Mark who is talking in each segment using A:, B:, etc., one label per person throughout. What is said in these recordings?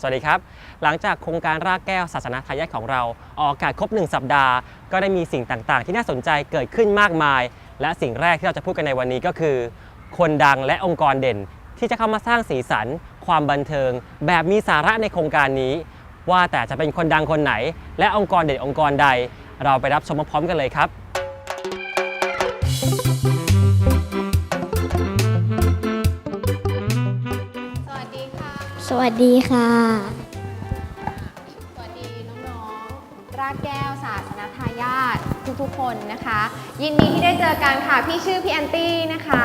A: สวัสดีครับ หลังจากโครงการรากแก้วศาสนาทายาทของเรา ออกอากาศครบ 1 สัปดาห์ ก็ได้มีสิ่งต่างๆ ที่น่าสนใจเกิดขึ้นมากมาย และสิ่งแรกที่เราจะพูดกันในวันนี้ก็คือ คนดังและองค์กรเด่น ที่จะเข้ามาสร้างสีสัน ความบันเทิง แบบมีสาระในโครงการนี้ ว่าแต่จะเป็นคนดังคนไหน และองค์กรเด่นองค์กรใด เราไปรับชมพร้อมๆกันเลยครับ
B: วัสดีค่ะ
C: สวัสดี
B: น้องๆรากแก้วศาสนทายาททุกๆคนนะคะ ยินดีที่ได้เจอกันค่ะ พี่ชื่อพี่แอนตี้นะคะ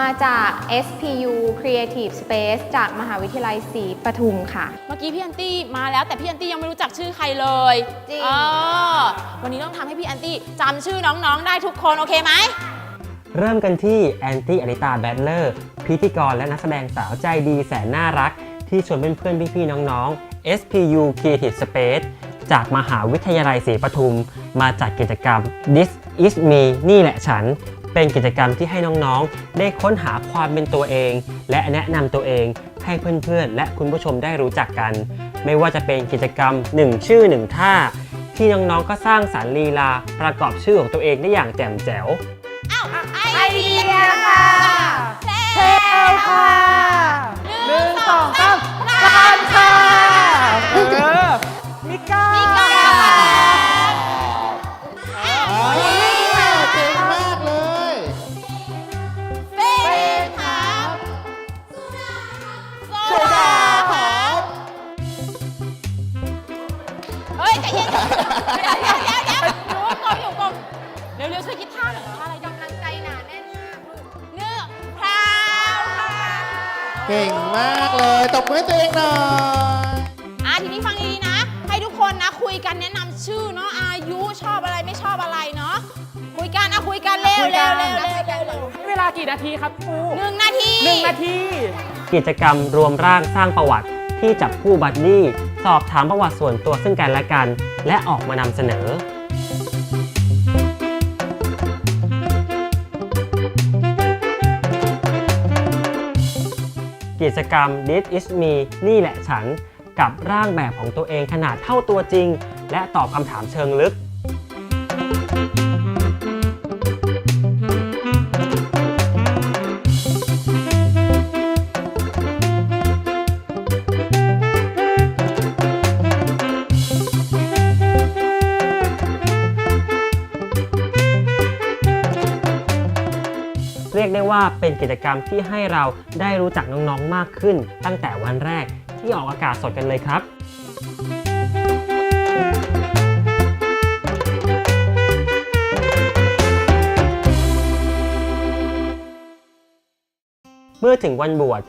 B: มาจาก SPU Creative Space จากมหาวิทยาลัยศรีปทุมค่ะ
D: เมื่อกี้พี่แอนตี้มาแล้วแต่พี่แอนตี้ยังไม่รู้จักชื่อใครเลย
B: จริง
D: เออวันนี้ต้องทำให้พี่แอนตี้จำชื่อน้องๆได้ทุกคนโอเคไหม
A: เริ่มกันที่แอนตี้อลิตาแบดเลอร์พิธีกรและนักแสดงสาวใจดีแสนน่ารัก ที่ชวนเพื่อนๆพี่ๆน้องๆ SPU Creative Space จากมหาวิทยาลัยศรีปทุม มาจัดกิจกรรม This is me นี่แหละฉัน เป็นกิจกรรมที่ให้น้องๆ ได้ค้นหาความเป็นตัวเอง และแนะนำตัวเองให้เพื่อนๆ และคุณผู้ชมได้รู้จักกัน ไม่ว่าจะเป็นกิจกรรม 1 ชื่อ 1 ท่า ที่น้องๆ ก็สร้างสรรค์ลีลาประกอบชื่อของตัวเองได้อย่างแจ่มแจ๋ว
D: ไอเดียค่ะเทลค่ะหนึ่ง สองสามรานค่ะ
E: เออมิก้า เร็
D: วคุยกัเร็
E: น
D: วเร็วเร็วเร็วเร็ว
F: ให้เวลากี่นาทีครับครู
D: หนึ่งนาที
F: หนึ่งนาที
A: กิจกรรมรวมร่างสร้างประวัติที่จับคู่บัดดี้สอบถามประวัติส่วนตัวซึ่งกันและกัน และออกมานำเสนอ กิจกรรม This is me นี่แหละฉัน กับร่างแบบของตัวเองขนาดเท่าตัวจริง และตอบคำถามเชิงลึก ว่าเป็นกิจกรรมที่ให้เราได้รู้จักน้องๆมากขึ้น ตั้งแต่วันแรกที่ออกอากาศสดกันเลยครับเมื่อถึงวันบวช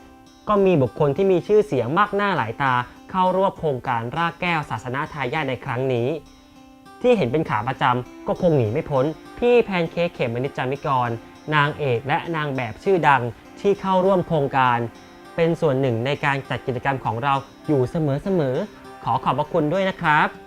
A: ก็มีบุคคลที่มีชื่อเสียงมากหน้าหลายตา เข้าร่วมโครงการรากแก้วศาสนาทายาทในครั้งนี้ ที่เห็นเป็นขาประจำก็คงหนีไม่พ้น พี่แพนเค้กเขมมนิจจามิกร นางเอกและนางแบบชื่อดังที่เข้าร่วมโครงการ เป็นส่วนหนึ่งในการจัดกิจกรรมของเราอยู่เสมอๆขอขอบพระคุณด้วยนะครับ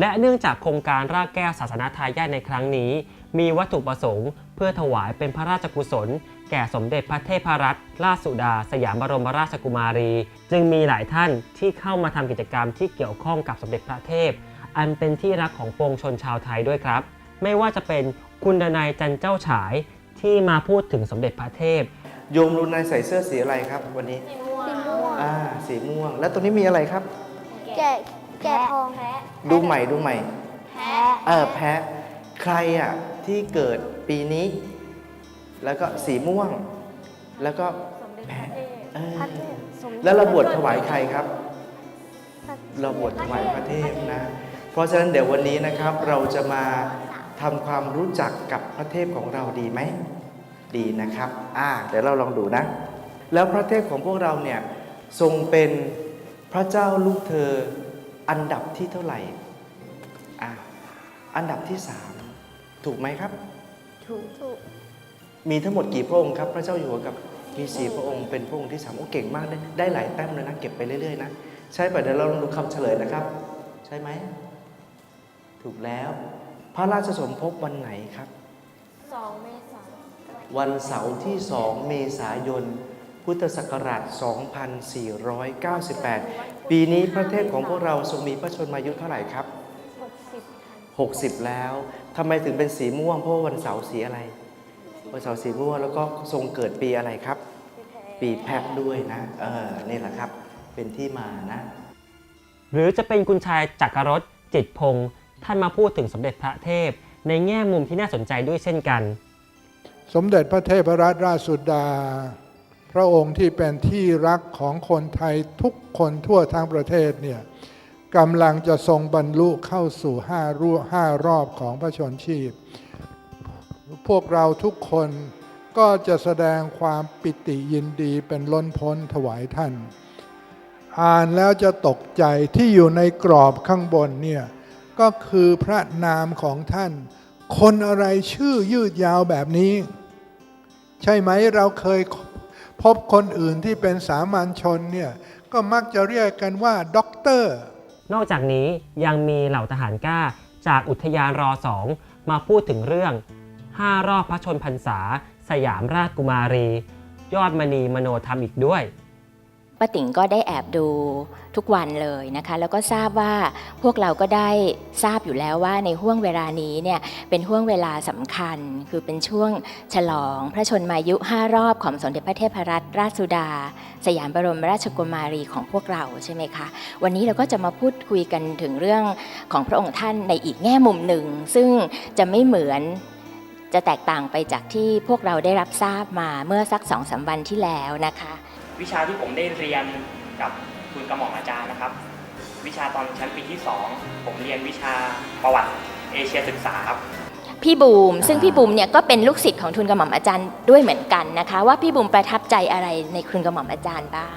A: และเนื่องจากโครงการรากแก้วศาสนาทายาทในครั้งนี้ มีวัตถุประสงค์ เพื่อถวายเป็นพระราชกุศล แก่สมเด็จพระเทพรัตนราชสุดา สยามบรมราชกุมารี จึงมีหลายท่านที่เข้ามาทำกิจกรรมที่เกี่ยวข้องกับสมเด็จพระเทพ อันเป็นที่รักของปวงชนชาวไทยด้วยครับ ไม่ว่าจะเป็นคุณดนายจันเจ้าฉายที่มาพูดถึงสมเด็จพระเทพ
E: โยมรุนนายใส่เสื้อสีอะไรครับ วันนี้
C: สีม่วง
E: อ่าสีม่วง แล้วตรงนี้มีอะไรครับ
C: แกะ แกะทองแพะ
E: ดูใหม่ดูใหม่
C: แพะ
E: เออแพะใครอะที่เกิดปีนี้ แล้วก็สีม่วง แล้วก็แพะเออ
C: พระเทพสม
E: แล้วเราบวชถวายใครครับเราบวชถวายพระเทพนะ เพราะฉะนั้นเดี๋ยววันนี้นะครับเราจะมาทำความรู้จักกับพระเทพของเราดีไหม ดีนะครับ อ่าเดี๋ยวเราลองดูนะ แล้วพระเทพของพวกเราเนี่ยทรงเป็นพระเจ้าลูกเธอ อันดับที่เท่าไหร่อะอันดับที่สามถูกไหมครับ
C: ถูกถูก
E: มีทั้งหมดกี่พระองค์ครับ พระเจ้าอยู่หัวกับมีสี่พระองค์เป็นพระองค์ที่สามโอ้เก่งมากได้ได้หลายแต้มเลยนะ เก็บไปเรื่อยๆนะใช่ป่ะเดี๋ยวเราลองดูคำเฉลยนะครับ ใช่ไหม ถูกแล้ว พระราชสมภพวันไหนครับ
C: สองเมษายน
E: วันเสาร์ที่ 2 เมษายน พุทธศักราช 2498 ปีนี้ประเทศของพวกเราทรงมีพระชนมายุเท่าไหร่ครับ
C: หกสิบ
E: 60 แล้วทำไมถึงเป็นสีม่วง เพราะว่าวันเสาร์สีอะไร วันเสาร์สีม่วงแล้วก็ทรงเกิดปีอะไรครับ ปีแพะด้วยนะเออนี่แหละครับเป็นที่มานะ
A: หรือจะเป็นคุณชายจักรรสจิตพงศ์ท่านมาพูดถึงสมเด็จพระเทพ ในแง่มุมที่น่าสนใจด้วยเช่นกัน
G: สมเด็จพระเทพรัตนราชสุดา พระองค์ที่เป็นที่รักของคนไทยทุกคนทั่วทั้งประเทศเนี่ยกำลังจะทรงบรรลุเข้าสู่ห้ารูห้ารอบของพระชนชีพ พวกเราทุกคนก็จะแสดงความปิติยินดีเป็นล้นพ้นถวายท่าน อ่านแล้วจะตกใจที่อยู่ในกรอบข้างบนเนี่ยก็คือพระนามของท่าน คนอะไรชื่อยืดยาวแบบนี้ ใช่ไหมเราเคย พบคนอื่นที่เป็นสามัญชนเนี่ยก็มักจะเรียกกันว่าด็อกเตอร์
A: นอกจากนี้ยังมีเหล่าทหารกล้าจากอุทยานรอสองมาพูดถึงเรื่อง 5 รอบพระชนพรรษา สยามราชกุมารี ยอดมณีมโนธรรมอีกด้วย
H: ป้าติ๋งก็ได้แอบดูทุกวันเลยนะคะ แล้วก็ทราบว่าพวกเราก็ได้ทราบอยู่แล้วว่าในห่วงเวลานี้เนี่ยเป็นห่วงเวลาสำคัญ คือเป็นช่วงฉลองพระชนมายุ 5 รอบของสมเด็จพระเทพรัตนราชสุดา สยามบรมราชกุมารีของพวกเราใช่ไหมคะ วันนี้เราก็จะมาพูดคุยกันถึงเรื่องของพระองค์ท่านในอีกแง่มุมหนึ่ง ซึ่งจะไม่เหมือนจะแตกต่างไปจากที่พวกเราได้รับทราบมาเมื่อสักสองสามวันที่แล้วนะคะ
I: วิชาที่ผมได้เรียนกับคุณกระหม่อมอาจารย์นะครับ วิชาตอนชั้นปีที่ 2 ผมเรียนวิชาประวัติเอเชียศึกษาครับ
H: พี่บูม ซึ่งพี่บูมเนี่ยก็เป็นลูกศิษย์ของทุนกระหม่อมอาจารย์ด้วยเหมือนกันนะคะ ว่าพี่บูมประทับใจอะไรในทุนกระหม่อมอาจารย์บ้าง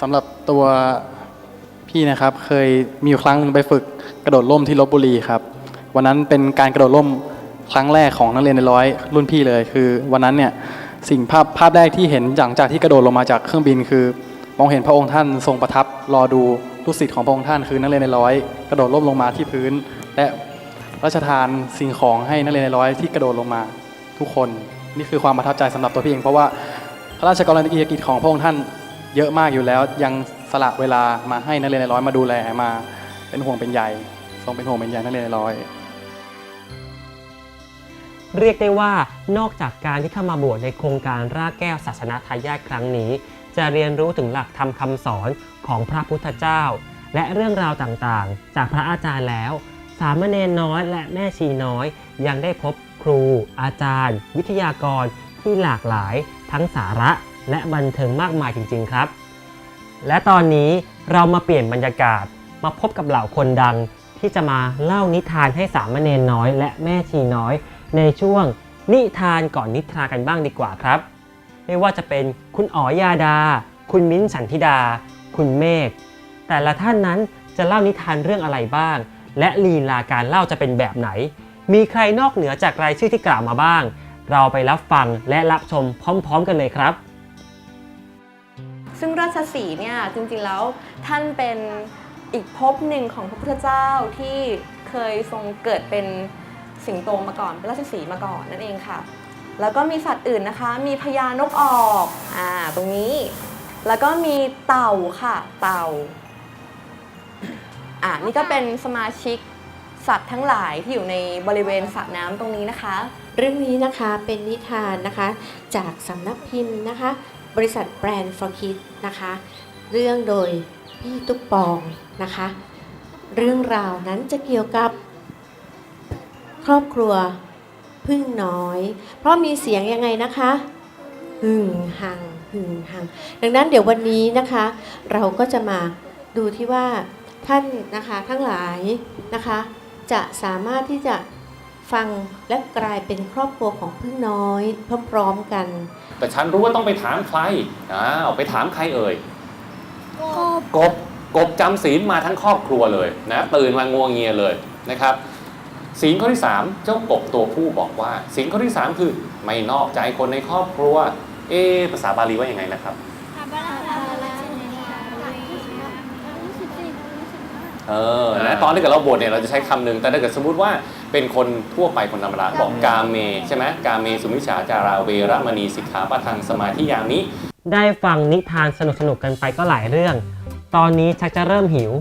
J: สำหรับตัวพี่นะครับเคยมีอยู่ครั้งหนึ่งไปฝึกกระโดดร่มที่ลบบุรีครับ วันนั้นเป็นการกระโดดร่มครั้งแรกของนักเรียนในร้อยรุ่นพี่เลย คือวันนั้นเนี่ย สิ่งภาพภาพแรกที่เห็นหลังจากที่กระโดดลงมาจากเครื่องบินคือ มองเห็นพระองค์ท่านทรงประทับรอดูลูกศิษย์ของพระองค์ท่านคือนักเรียนในร้อย กระโดดร่มลงมาที่พื้น และระราชทานสิ่งของให้นักเรียนในร้อยที่กระโดดลงมาทุกคนนี่คือความประทับใจสำหรับตัวพี่เอง เพราะว่าพระราชกรณียกิจของพระองค์ท่านเยอะมากอยู่แล้ว ยังสละเวลามาให้นักเรียนในร้อยมาดูแลมา เป็นห่วงเป็นใยทรงเป็นห่วงเป็นใยนักเรียนในร้อย
A: เรียกได้ว่านอกจากการที่เข้ามาบวชในโครงการรากแก้วศาสนาทายาทครั้งนี้ จะเรียนรู้ถึงหลักธรรมคำสอนของพระพุทธเจ้า และเรื่องราวต่างๆ จากพระอาจารย์แล้ว สามเณรน้อยและแม่ชีน้อย ยังได้พบครู อาจารย์ วิทยากรที่หลากหลาย ทั้งสาระและบันเทิงมากมายจริง ๆ ครับ และตอนนี้เรามาเปลี่ยนบรรยากาศมาพบกับเหล่าคนดังที่จะมาเล่านิทานให้สามเณรน้อย และแม่ชีน้อย ในช่วงนิทานก่อนนิทรากันบ้างดีกว่าครับ ไม่ว่าจะเป็นคุณอ๋อยาดา คุณมิ้นท์ฉันทิดา คุณเมฆแต่ละท่านนั้นจะเล่านิทานเรื่องอะไรบ้าง และลีลาการเล่าจะเป็นแบบไหน มีใครนอกเหนือจากรายชื่อที่กล่าวมาบ้าง เราไปรับฟังและรับชมพร้อม ๆ กันเลยครับ
B: ซึ่งราชสีเนี่ยจริงๆแล้วท่านเป็นอีกภพหนึ่งของพระพุทธเจ้าที่เคยทรงเกิดเป็น สิงโตมาก่อนเป็นราชสีห์มาก่อนนั่นเองค่ะ แล้วก็มีสัตว์อื่นนะคะ มีพญานกออกอ่าตรงนี้ แล้วก็มีเต่าค่ะ เต่าอ่านี่ก็เป็นสมาชิกสัตว์ทั้งหลายที่อยู่ในบริเวณสระน้ำตรงนี้นะคะ
K: เรื่องนี้นะคะเป็นนิทานนะคะ จากสำนักพิมพ์นะคะ บริษัทแบรนด์ for kids นะคะ เรื่องโดยพี่ตุ๊กปองนะคะ เรื่องราวนั้นจะเกี่ยวกับค รอบครัวพึ่งน้อย เพราะมีเสียงยังไงนะคะหึ่งหังหึ่งหัง ดังนั้นเดี๋ยววันนี้นะคะ เราก็จะมาดูที่ว่าท่านนะคะทั้งหลายนะคะ จะสามารถที่จะฟังและกลายเป็นครอบครัวของพึ่งน้อยพร้อมๆกัน
L: แต่ฉันรู้ว่าต้องไปถามใครอ้าวไปถามใครเอ่ยกบกบจำศีลมาทั้งครอบครัวเลยนะตื่นมางวงเงียเลยนะครับ ศีลข้อที่ 3 เจ้ากบตัวผู้บอกว่าศีลข้อที่ 3 คือไม่นอกใจคนในครอบครัว เอ๊ะภาษาบาลีว่ายังไงนะครับเออนะตอนที่เกิดเราบวชเนี่ยเราจะใช้คำหนึ่งแต่ถ้าเกิดสมมติว่าเป็นคนทั่วไปคนธรรมดาบอกกาเมใช่ไหมกาเมสุมิชฌาจาราเวรมณีสิกขาปะทังสมาธิยามิ
A: ได้ฟังนิทานสนุกๆกันไปก็หลายเรื่อง ตอนนี้ชักจะเริ่มหิว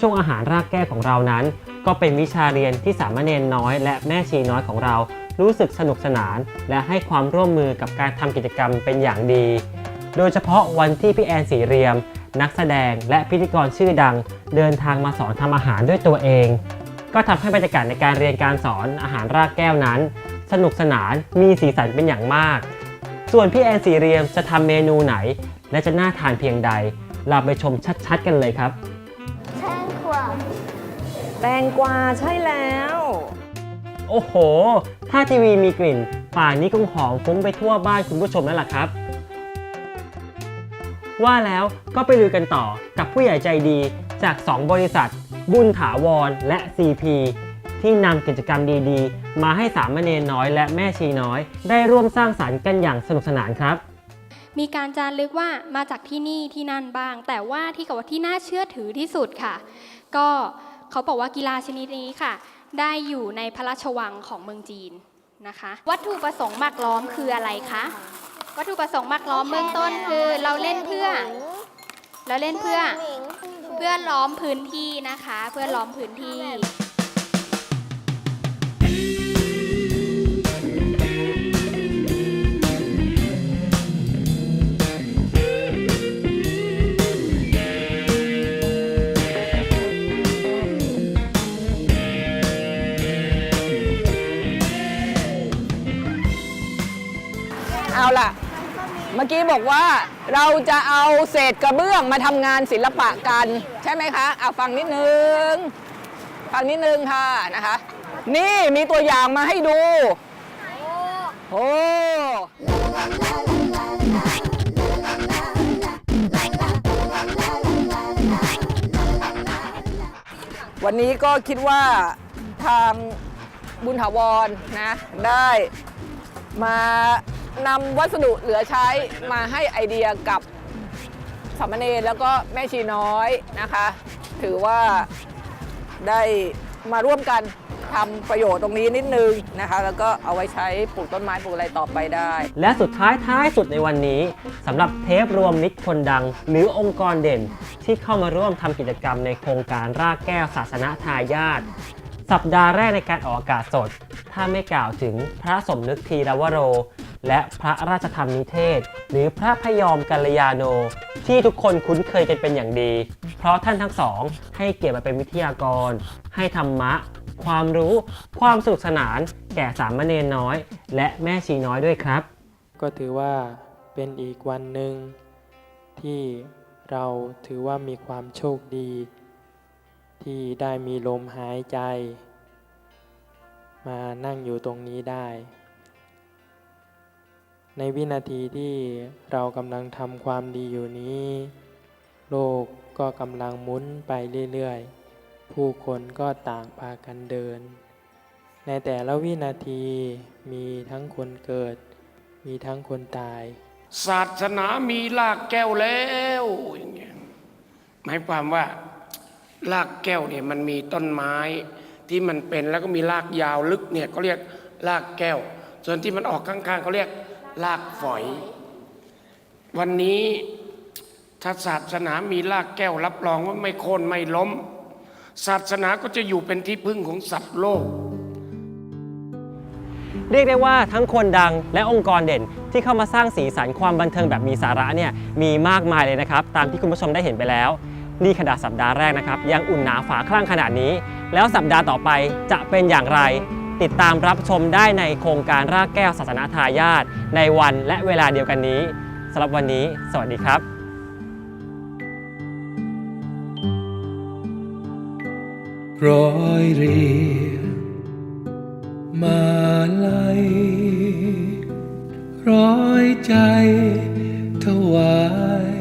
A: ช่วงอาหารรากแก้วของเรานั้น ก็เป็นวิชาเรียนที่สามเณรน้อยและแม่ชีน้อยของเรา รู้สึกสนุกสนาน และให้ความร่วมมือกับการทำกิจกรรมเป็นอย่างดี โดยเฉพาะวันที่พี่แอนสีเรียม นักแสดงและพิธีกรชื่อดัง เดินทางมาสอนทำอาหารด้วยตัวเอง ก็ทำให้บรรยากาศในการเรียนการสอนอาหารรากแก้วนั้น สนุกสนานมีสีสันเป็นอย่างมาก ส่วนพี่แอนสีเรียมจะทำเมนูไหน และจะน่าทานเพียงใด เราไปชมชัดๆ กันเลยครับ
C: แต
B: งกวาใช่แล้ว
A: โอ้โห ถ้าทีวีมีกลิ่น ป่านนี้คงหอมฟุ้งไปทั่วบ้านคุณผู้ชมแล้วล่ะครับ ว่าแล้วก็ไปดูกันต่อกับผู้ใหญ่ใจดีจาก 2 บริษัท บุญถาวรและ CP ที่นำกิจกรรมดีๆ มาให้สามเณรน้อยและแม่ชีน้อย ได้ร่วมสร้างสรรค์กันอย่างสนุกสนานครับ
M: มีการจารึกว่ามาจากที่นี่ที่นั่นบ้าง แต่ว่าที่กับว่าที่น่าเชื่อถือที่สุดค่ะ ก็ เขาบอกว่ากีฬาชนิดนี้ค่ะ ได้อยู่ในพระราชวังของเมืองจีนนะคะ วัตถุประสงค์หมักล้อมคืออะไรคะวัตถุประสงค์หมักล้อมเบื้องต้นคือเราเล่นเพื่อ เราเล่นเพื่อเพื่อล้อมพื้นที่นะคะ เพื่อล้อมพื้นที่
N: เอาล่ะ เมื่อกี้บอกว่าเราจะเอาเศษกระเบื้องมาทำงานศิลปะกัน ใช่ไหมคะเอาฟังนิดนึง ฟังนิดนึงค่ะนะคะ นี่มีตัวอย่างมาให้ดู โอ้วันนี้ก็คิดว่าทางบุญถาวรนะ ได้มา นำวัสดุเหลือใช้มาให้ไอเดียกับสามเณรแล้วก็แม่ชีน้อยนะคะ ถือว่าได้มาร่วมกันทำประโยชน์ตรงนี้นิดนึงนะคะ แล้วก็เอาไว้ใช้ปลูกต้นไม้ปลูกอะไรต่อไปได้
A: และสุดท้ายท้ายสุดในวันนี้สำหรับเทปรวมมิตรคนดัง หรือองค์กรเด่น ที่เข้ามาร่วมทำกิจกรรมในโครงการรากแก้วศาสนาทายาทสัปดาห์แรกในการออกอากาศสด ถ้าไม่กล่าวถึงพระสมนึกทีรวโร และพระราชธรรมนิเทศ หรือพระพยอมกัลยาโน ที่ทุกคนคุ้นเคยกันเป็นอย่างดี เพราะท่านทั้งสอง ให้เกียรติมาเป็นวิทยากร ให้ธรรมะ ความรู้ ความสนุกสนาน แก่สามเณรน้อย และแม่ชีน้อยด้วยครับ
O: ก็ถือว่าเป็นอีกวันหนึ่ง ที่เราถือว่ามีความโชคดี ที่ได้มีลมหายใจ มานั่งอยู่ตรงนี้ได้ ในวินาทีที่เรากำลังทำความดีอยู่นี้ โลกก็กำลังหมุนไปเรื่อยๆ ผู้คนก็ต่างพากันเดิน ในแต่ละวินาทีมีทั้งคนเกิด มีทั้งคนตาย
P: ศาสนามีลากแก้วแล้วอย่างเงี้ยหมายความว่าลากแก้วเนี่ยมันมีต้นไม้ที่มันเป็นแล้วก็มีลากยาวลึกเนี่ยเขาเรียกลากแก้ว ส่วนที่มันออกข้างๆเขาเรียก ลากฝอย วันนี้ถ้าศาสนามีลากแก้วรับรองว่าไม่โค่นไม่ล้ม ศาสนาก็จะอยู่เป็นที่พึ่งของสัตว์โลก
A: เรียกได้ว่าทั้งคนดังและองค์กรเด่น ที่เข้ามาสร้างสีสันความบันเทิงแบบมีสาระเนี่ยมีมากมายเลยนะครับ ตามที่คุณผู้ชมได้เห็นไปแล้ว นี่ขนาดสัปดาห์แรกนะครับ ยังอุ่นหนาฝาคลั่งขนาดนี้ แล้วสัปดาห์ต่อไปจะเป็นอย่างไร ติดตามรับชมได้ในโครงการรากแก้วศาสนาทายาทในวันและเวลาเดียวกันนี้สำหรับวันนี้ สวัสดีครับ
Q: ร้อยเรียมาลัยร้อยใจถวาย